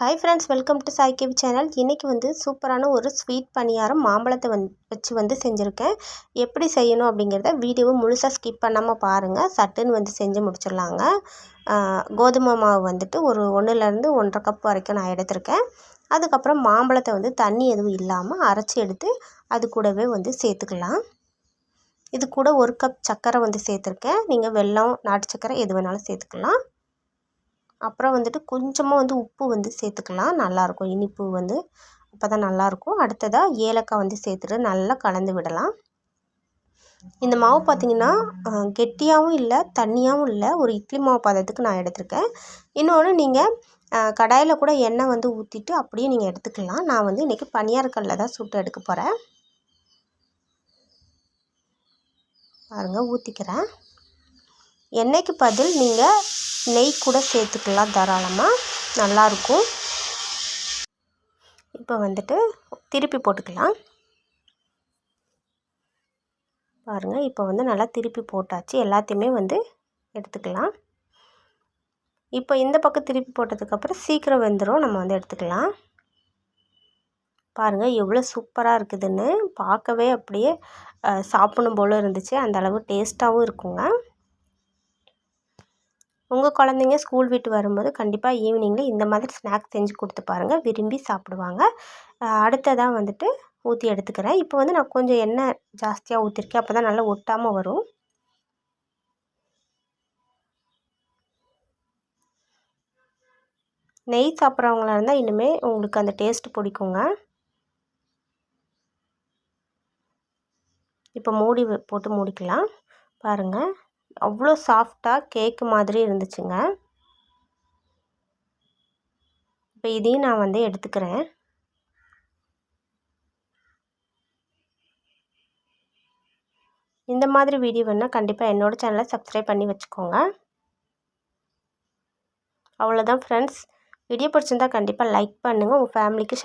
Hi friends welcome to Sai KV channel இன்றைக்கி வந்து சூப்பரான ஒரு ஸ்வீட் பணியாரம் மாம்பழத்தை வந் வச்சு வந்து செஞ்சுருக்கேன். எப்படி செய்யணும் அப்படிங்கிறத வீடியோவை முழுசாக ஸ்கிப் பண்ணாமல் பாருங்கள் சட்டுன்னு வந்து செஞ்சு முடிச்சிடலாங்க. கோதுமை மாவு வந்துட்டு ஒரு ஒன்றுலேருந்து ஒன்றரை கப் வரைக்கும் நான் எடுத்திருக்கேன். அதுக்கப்புறம் மாம்பழத்தை வந்து தண்ணி எதுவும் இல்லாமல் அரைச்சி எடுத்து அது கூடவே வந்து சேர்த்துக்கலாம். இது கூட ஒரு கப் சர்க்கரை வந்து சேர்த்துருக்கேன். நீங்கள் வெல்லம் நாட்டு சர்க்கரை எது வேணாலும் சேர்த்துக்கலாம். அப்புறம் வந்துட்டு கொஞ்சமாக வந்து உப்பு வந்து சேர்த்துக்கலாம் நல்லாயிருக்கும் இனிப்பு வந்து அப்போ தான் நல்லாயிருக்கும் அடுத்ததாக ஏலக்காய் வந்து சேர்த்துட்டு நல்லா கலந்து விடலாம். இந்த மாவு பார்த்திங்கன்னா கெட்டியாகவும் இல்லை தண்ணியாகவும் இல்லை. ஒரு இட்லி மாவு பதத்துக்கு நான் எடுத்திருக்கேன். இன்னொன்று நீங்கள் கடாயில் கூட எண்ணெய் வந்து ஊற்றிட்டு அப்படியே நீங்கள் எடுத்துக்கலாம். நான் வந்து இன்றைக்கி பனியார்கல்லில் தான் சுட்டு எடுக்க போகிறேன் பாருங்கள் ஊற்றிக்கிறேன் எண்ணெய்க்கு பதில் நீங்கள் நெய் கூட சேர்த்துக்கலாம் தாராளமாக நல்லாயிருக்கும் இப்போ வந்துட்டு திருப்பி போட்டுக்கலாம். பாருங்கள் இப்போ வந்து நல்லா திருப்பி போட்டாச்சு. எல்லாத்தையுமே வந்து எடுத்துக்கலாம். இப்போ இந்த பக்கம் திருப்பி போட்டதுக்கப்புறம் சீக்கிரம் வெந்துடும் நம்ம வந்து எடுத்துக்கலாம். பாருங்கள் எவ்வளோ சூப்பராக இருக்குதுன்னு. பார்க்கவே அப்படியே சாப்பிடணும் போல் இருந்துச்சு. அந்த அளவு டேஸ்ட்டாகவும் இருக்குங்க. உங்கள் குழந்தைங்க ஸ்கூல் விட்டு வரும்போது கண்டிப்பாக ஈவினிங்கில் இந்த மாதிரி ஸ்நாக்ஸ் செஞ்சு கொடுத்து பாருங்கள் விரும்பி சாப்பிடுவாங்க. அடுத்ததாக வந்துட்டு ஊற்றி எடுத்துக்கிறேன். இப்போ வந்து நான் கொஞ்சம் எண்ணெய் ஜாஸ்தியாக ஊற்றிருக்கேன் அப்போ தான் நல்லா ஒட்டாமல் வரும். நெய் சாப்பிட்றவங்களா இருந்தால் இனிமேல் உங்களுக்கு அந்த டேஸ்ட் பிடிக்குங்க. இப்போ மூடி போட்டு மூடிக்கலாம். பாருங்கள் அவ்வளோ சாஃப்டாக கேக்கு மாதிரி இருந்துச்சுங்க. இப்போ இதையும் நான் வந்து எடுத்துக்கிறேன். இந்த மாதிரி வீடியோ வேணால் கண்டிப்பாக என்னோடய சேனலை சப்ஸ்கிரைப் பண்ணி வச்சுக்கோங்க. அவ்வளோதான் ஃப்ரெண்ட்ஸ் வீடியோ பிடிச்சிருந்தா கண்டிப்பாக லைக் பண்ணுங்கள் உங்கள் ஃபேமிலிக்கு